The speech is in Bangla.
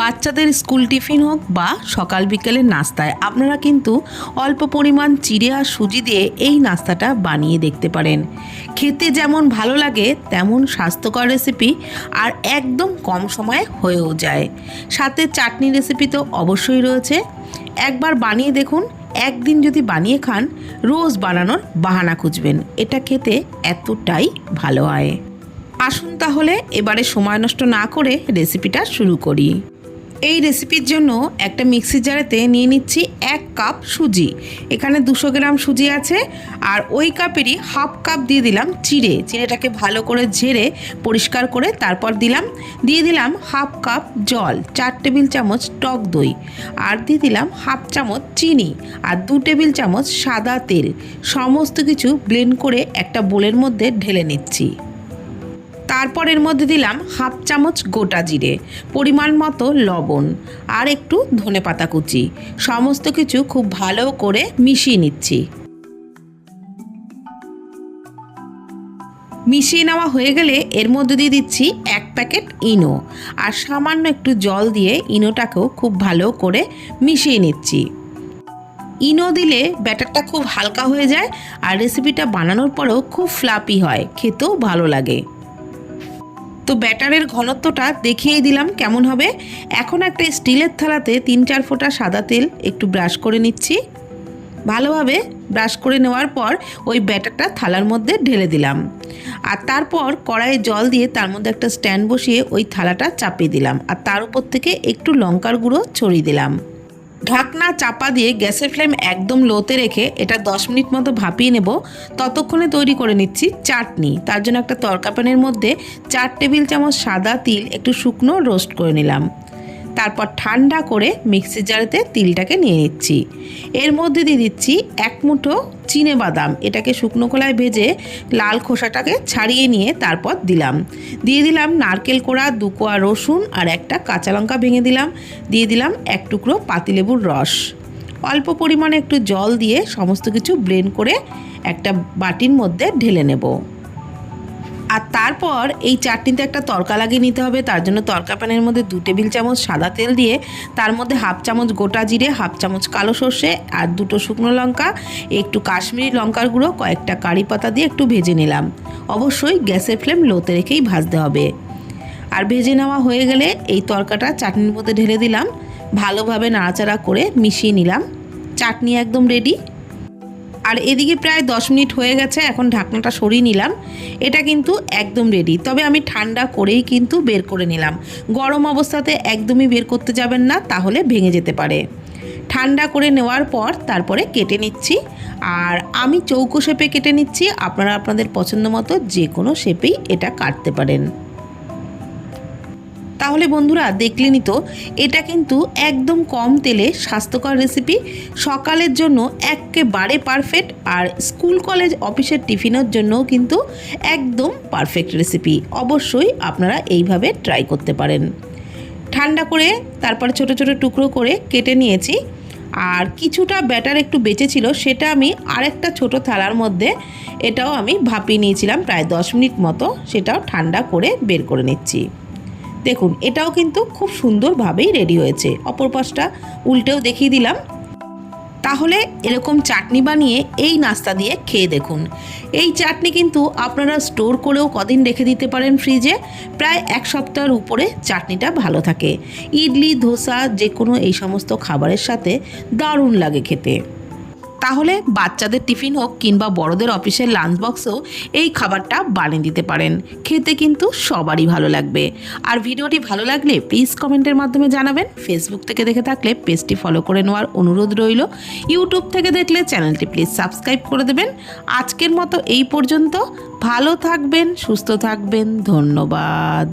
বাচ্চাদের স্কুল টিফিন হোক বা সকাল বিকেলের নাস্তায়, আপনারা কিন্তু অল্প পরিমাণ চিড়ে আর সুজি দিয়ে এই নাস্তাটা বানিয়ে দেখতে পারেন। খেতে যেমন ভালো লাগে, তেমন স্বাস্থ্যকর রেসিপি আর একদম কম সময়ে হয়েও যায়। সাথে চাটনি রেসিপি তো অবশ্যই রয়েছে। একবার বানিয়ে দেখুন, একদিন যদি বানিয়ে খান, রোজ বানানোর বাহানা খুঁজবেন। এটা খেতে এতটাই ভালো হয়। আসুন তাহলে, এবারে সময় নষ্ট না করে রেসিপিটা শুরু করি। এই রেসিপির জন্য একটা মিক্সি জারেতে নিয়ে নিচ্ছি এক কাপ সুজি। এখানে দুশো গ্রাম সুজি আছে আর ওই কাপেরই হাফ কাপ দিয়ে দিলাম চিড়ে। চিড়েটাকে ভালো করে ঝেড়ে পরিষ্কার করে তারপর দিলাম, দিয়ে দিলাম হাফ কাপ জল, চার টেবিল চামচ টক দই আর দিয়ে দিলাম হাফ চামচ চিনি আর দু টেবিল চামচ সাদা তেল। সমস্ত কিছু ব্লেন্ড করে একটা বোলের মধ্যে ঢেলে নিচ্ছি। তারপর এর মধ্যে দিলাম হাফ চামচ গোটা জিরে, পরিমাণ মতো লবণ আর একটু ধনে পাতা কুচি। সমস্ত কিছু খুব ভালো করে মিশিয়ে নিচ্ছি। মিশিয়ে নেওয়া হয়ে গেলে এর মধ্যে দিয়ে দিচ্ছি এক প্যাকেট ইনো আর সামান্য একটু জল দিয়ে ইনোটাকেও খুব ভালো করে মিশিয়ে নিচ্ছি। ইনো দিলে ব্যাটারটা খুব হালকা হয়ে যায় আর রেসিপিটা বানানোর পরেও খুব ফ্লাপি হয়, খেতেও ভালো লাগে। তো ব্যাটারের ঘনত্বটা দেখিয়ে দিলাম কেমন হবে। এখন একটা স্টিলের থালাতে তিন চার ফোঁটা সাদা তেল একটু ব্রাশ করে নিচ্ছি। ভালোভাবে ব্রাশ করে নেওয়ার পর ওই ব্যাটারটা থালার মধ্যে ঢেলে দিলাম। আর তারপর কড়াইয়ে জল দিয়ে তার মধ্যে একটা স্ট্যান্ড বসিয়ে ওই থালাটা চাপিয়ে দিলাম। আর তার উপর থেকে একটু লঙ্কার গুঁড়ো ছড়িয়ে দিলাম। ঢাকনা চাপা দিয়ে গ্যাসের ফ্লেম একদম লোতে রেখে এটা দশ মিনিট মতো ভাপিয়ে নেব। ততক্ষণে তৈরি করে নিচ্ছি চাটনি। তার জন্য একটা তরকা প্যানের মধ্যে চার টেবিল চামচ সাদা তিল, একটু শুকনো রোস্ট করে নিলাম। তারপর ঠান্ডা করে মিক্সির জারেতে তিলটাকে নিয়ে নিচ্ছি। এর মধ্যে দিয়ে দিচ্ছি এক মুঠো চিনে বাদাম। এটাকে শুকনো কলায় ভেজে লাল খোসাটাকে ছাড়িয়ে নিয়ে তারপর দিলাম। দিয়ে দিলাম নারকেল কোড়া, দু কোয়া রসুন আর একটা কাঁচা লঙ্কা ভেঙে দিলাম। দিয়ে দিলাম এক টুকরো পাতিলেবুর রস। অল্প পরিমাণে একটু জল দিয়ে সমস্ত কিছু ব্লেন্ড করে একটা বাটির মধ্যে ঢেলে নেব। আর তারপর এই চাটনিতে একটা তরকা লাগিয়ে নিতে হবে। তার জন্য তরকা প্যানের মধ্যে দু টেবিল চামচ সাদা তেল দিয়ে, তার মধ্যে হাফ চামচ গোটা জিরে, হাফ চামচ কালো সর্ষে আর দুটো শুকনো লঙ্কা, একটু কাশ্মীরি লঙ্কার গুঁড়ো, কয়েকটা কারি পাতা দিয়ে একটু ভেজে নিলাম। অবশ্যই গ্যাসের ফ্লেম লোতে রেখেই ভাজতে হবে। আর ভেজে নেওয়া হয়ে গেলে এই তরকাটা চাটনির মধ্যে ঢেলে দিলাম। ভালোভাবে নাড়াচাড়া করে মিশিয়ে নিলাম। চাটনি একদম রেডি আর এদিকে প্রায় দশ মিনিট হয়ে গেছে, এখন ঢাকনাটা সরিয়ে নিলাম। এটা কিন্তু একদম রেডি তবে আমি ঠান্ডা করেই কিন্তু বের করে নিলাম। গরম অবস্থাতে একদমই বের করতে যাবেন না, তাহলে ভেঙে যেতে পারে। ঠান্ডা করে নেওয়ার পর তারপরে কেটে নিচ্ছি, আর আমি চৌকো শেপে কেটে নিচ্ছি, আপনারা আপনাদের পছন্দ মতো যে কোনো শেপেই এটা কাটতে পারেন। তাহলে বন্ধুরা দেখলেনই তো, এটা কিন্তু একদম কম তেলে স্বাস্থ্যকর রেসিপি সকালের জন্য একেবারে পারফেক্ট আর স্কুল কলেজ অফিসের টিফিনের জন্যও কিন্তু একদম পারফেক্ট রেসিপি অবশ্যই আপনারা এইভাবে ট্রাই করতে পারেন। ঠান্ডা করে তারপরে ছোট ছোট টুকরো করে কেটে নিয়েছি, আর কিছুটা ব্যাটার একটু বেঁচে ছিল সেটা আমি আরেকটা ছোট থালার মধ্যে এটাও আমি ভাপিয়ে নিয়েছিলাম প্রায় দশ মিনিট মতো, সেটাও ঠান্ডা করে বের করে নিচ্ছি। দেখুন, এটাও কিন্তু খুব সুন্দরভাবেই রেডি হয়েছে। অপর পাশটা উল্টেও দেখিয়ে দিলাম। তাহলে এরকম চাটনি বানিয়ে এই নাস্তা দিয়ে খেয়ে দেখুন। এই চাটনি কিন্তু আপনারা স্টোর করেও কদিন রেখে দিতে পারেন ফ্রিজে প্রায় এক সপ্তাহের উপরে চাটনিটা ভালো থাকে। ইডলি, ধোসা যে কোনো এই সমস্ত খাবারের সাথে দারুণ লাগে খেতে। তাহলে বাচ্চাদের টিফিন হোক কিংবা বড়দের অফিসের লাঞ্চ বক্সেও এই খাবারটা বানিয়ে দিতে পারেন। খেতে কিন্তু সবারই ভালো লাগবে। আর ভিডিওটি ভালো লাগলে প্লিজ কমেন্টের মাধ্যমে জানাবেন। ফেসবুক থেকে দেখে থাকলে পেজটি ফলো করে নেওয়ার অনুরোধ রইল। ইউটিউব থেকে দেখলে চ্যানেলটি প্লিজ সাবস্ক্রাইব করে দেবেন। আজকের মতো এই পর্যন্ত। ভালো থাকবেন, সুস্থ থাকবেন। ধন্যবাদ।